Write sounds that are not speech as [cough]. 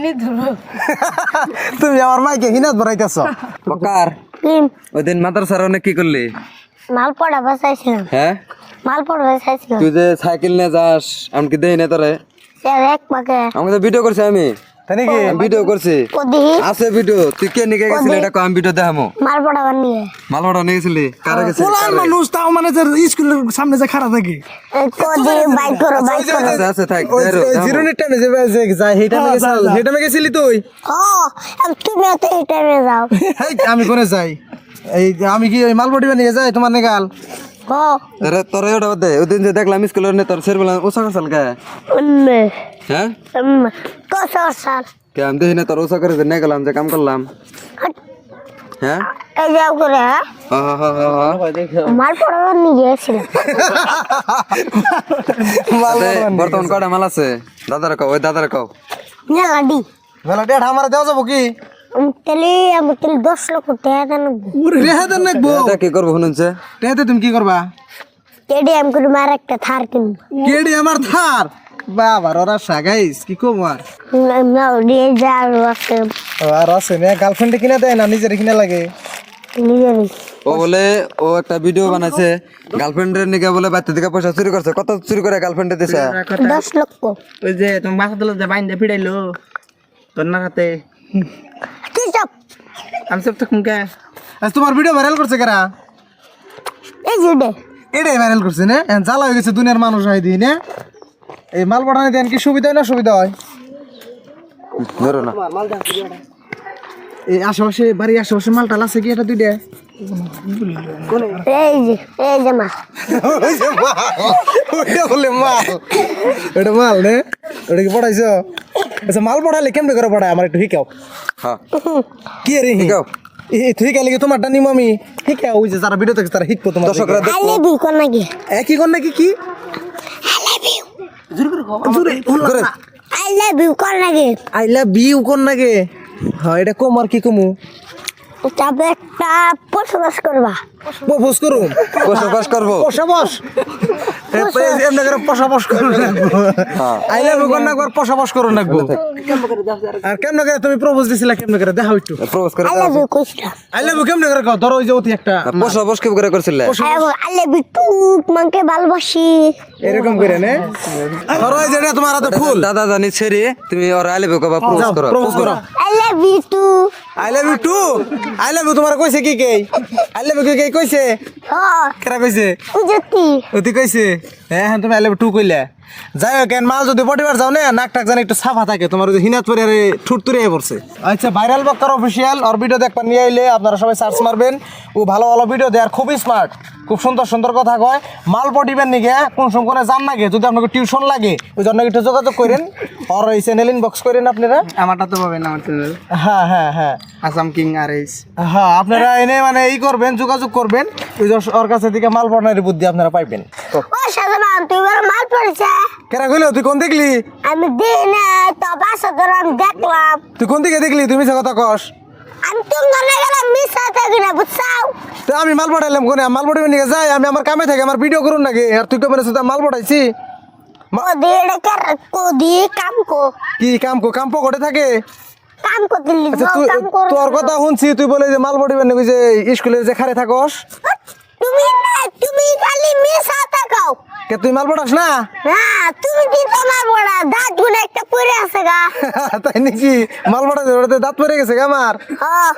হিনি ধরো। তুমি আমার মাইকে হিনাত ভরাইতেছ বকার। ওই দিন মাদ্রাসার অনেক কি করলি? মাল পড়া বাসাইছিলাম হ্যাঁ? মাল পড়া বাসাইছিলাম তুই যে সাইকেল নিয়ে যাস এমনকি দেই না তোরে? এক পাকে আমি তো ভিডিও করছি আমি। তাই নাকি? ভিডিও করছি। আছে ভিডিও। তুই কে নিয়ে গেছিলি? এটা কো আমি ভিডিও দেখামো। মাল বানিয়ে মালবাড়া নিয়ে গেছিলি? কারা গেছিলি? পোলার মানুষ তাও মানে যে স্কুলের সামনে যে খাড়া থাকে। কদি বাইক করো বাইক করো। আছে আছে থাক ওই দেরো, টাইমে যে যে হেটা মে গেছিলি? হেটা মে গেছিলি তুই? ও তুমি তো এই টাইমে যাও। আমি কোনে যাই? এই আমি কি ওই মালবটি বানিয়ে যাই? তোমার নেগাল ও আরে তোর ওটা বাদ দে ওই দিন যে দেখলাম স্কুলের নে তোর সের বললাম ওসা কাসাল কে উম্মে হ্যাঁ উম্মে কসর সাল কে আমি দেখি না তোর ওসা করে নিয়ে গেলাম যে কাম করলাম হ্যাঁ এই যাও করে হ্যাঁ? হা হা হা হা হা মাল পড়া বানিয়ে গেছিলাম আরে, বর্তমান কয়টা মাল আছে দাদারা কও ওই দাদারা কও না লাডি বেলা ডেট আমার দেওয়া যাব কি তেলে আমি তেলে দশ লক্ষ টাকা দেন। রেহে দেন নাকবো এটা কি করব শুনুনছে রেহেতে তুমি কি করবা? কেডি আমি করে মার একটা থার কিনবো। কেডি আমার থার বাবা ওরা সাগাইস কি কম আর? না দিয়ে যার আছে। আর আছে না গার্লফ্রেন্ডে কিনা দেয় না নিজের কিনা লাগে? নিজেরই ও বলে ও একটা ভিডিও বানাইছে গার্লফ্রেন্ডের নিকে বলে বাচ্চা থেকে পয়সা চুরি করছে কত চুরি করে গার্লফ্রেন্ডে দিছে? দশ লক্ষ। ওই যে তুমি বাসা দিল যে বাইন্দে ফিরাইলো তোর না হাতে আমি সব থাকুন কে আজ তোমার ভিডিও ভাইরাল করছে কারা? এই যে দে। এটাই ভাইরাল করছে না? এখন জ্বালা হয়ে গেছে দুনিয়ার মানুষ হয় দিই না? এই মাল পাঠানো দেন কি সুবিধা হয় না সুবিধা হয়? ধরো না। এই আশেপাশে বাড়ির আশেপাশে মাল টাল আছে কি? এটা দুইটা। এই যে এই যে মা ওইটা বলে মাল। ওটা মাল নে? ওটা কি পড়াইছো? আচ্ছা মাল পড়ালে কেমনে করে পড়ায়? আমার একটু শিখাও হ্যাঁ। কি রে? শিখাও। এই তুই গেলে কি তোমারটা নিম আমি? শিখাও ওই যে যারা ভিডিও থেকে তারা শিখব তোমার দর্শকরা আই দেখো লাভ ইউ কোন নাকি? একই কর নাকি কি? জোরে করে আই লাভ ইউ কোন নাকি? আই লাভ ইউ কোন নাকি? হ্যাঁ এটা কম আর কি কমু? তবে একটা বসবাস করবা। বস করুন বসবাস করব। পশা বস এমনি করে পশা করুন আই লাভ ইউ কোন নাকবার পশা বস করুন নাকবো। আর কেমনে করে তুমি প্রপোজ দিছিলা কেমনে করে দেখাও একটু। প্রপোজ করে আই লাভ ইউ কইছিলা আই লাভ ইউ কেমনে করে কও? ধরো ওই যে অতি একটা বসবাস কি করে করছিলে? আই লাভ ইউ টু মানকে ভালোবাসি এরকম করে নে। ধরো এই যে তোমার হাতে ফুল। দাদা জানি ছেড়ে তুমি ওর আইলে বেকো বা প্রপোজ করো। প্রপোজ করো। I love you too I love you too I love you তোমার কইছে কি কে? আই লাভ ইউ কে কইছে? কেরা কইছে? উজতি অতি কইছে? হ্যাঁ হ্যাঁ তুমি আই লাভ ইউ টু কইলে। যাই হোক মাল যদি পটিবার যাও না নাক টাক জানি একটু সাফা থাকে তোমার ওই হিনাত পরে ঠুট তুরে পড়ছে। আচ্ছা ভাইরাল বক্তার অফিসিয়াল ওর ভিডিও দেখবার নিয়ে আইলে আপনারা সবাই সার্চ মারবেন। ও ভালো ভালো ভিডিও দেয় আর খুবই স্মার্ট খুব সুন্দর সুন্দর কথা কয়। মাল পটিবেন নিগে কোন সময় জান নাগে যদি আপনাকে টিউশন লাগে ওই জন্য একটু যোগাযোগ করেন। আর এই চ্যানেল ইনবক্স করেন আপনারা। আমারটা তো পাবেন আমার চ্যানেল হ্যাঁ হ্যাঁ হ্যাঁ। আসাম কিং আর এইস হ্যাঁ আপনারা এনে মানে ই করবেন যোগাযোগ করবেন। ওই ওর কাছে থেকে মাল পড়ানোর বুদ্ধি আপনারা পাইবেন। ও সাধারণ তুই কেরা কইলো? তুই কোন দেখলি? আমি তো বাসা দেখলাম। তুই কোন দিকে দেখলি? তুমি সে কথা কস। আমি তোমার গেলাম মিশা থাকি না বুঝছাও? তো আমি মাল পড়াইলাম কোনে? মাল পড়াইবে নিয়ে যাই আমি আমার কামে থাকি আমার ভিডিও করুন নাকি? আর তুই কবে সাথে মাল কাম কো। কি কাম কো? কাম পকড়ে থাকে? কাম আচ্ছা তোর কথা শুনছি তুই বলে যে মাল পড়িবেন নাকি যে স্কুলে যে খারে থাকস? তুমি তুমি খালি মিশা থাকাও। কে তুই মাল পড়াস না? হ্যাঁ তুমি কি তোমার পড়া দাঁতগুলো একটা পড়ে আছে গা। [laughs] তাই নাকি? মাল পড়া দাঁত পড়ে গেছে গা আমার। হ্যাঁ।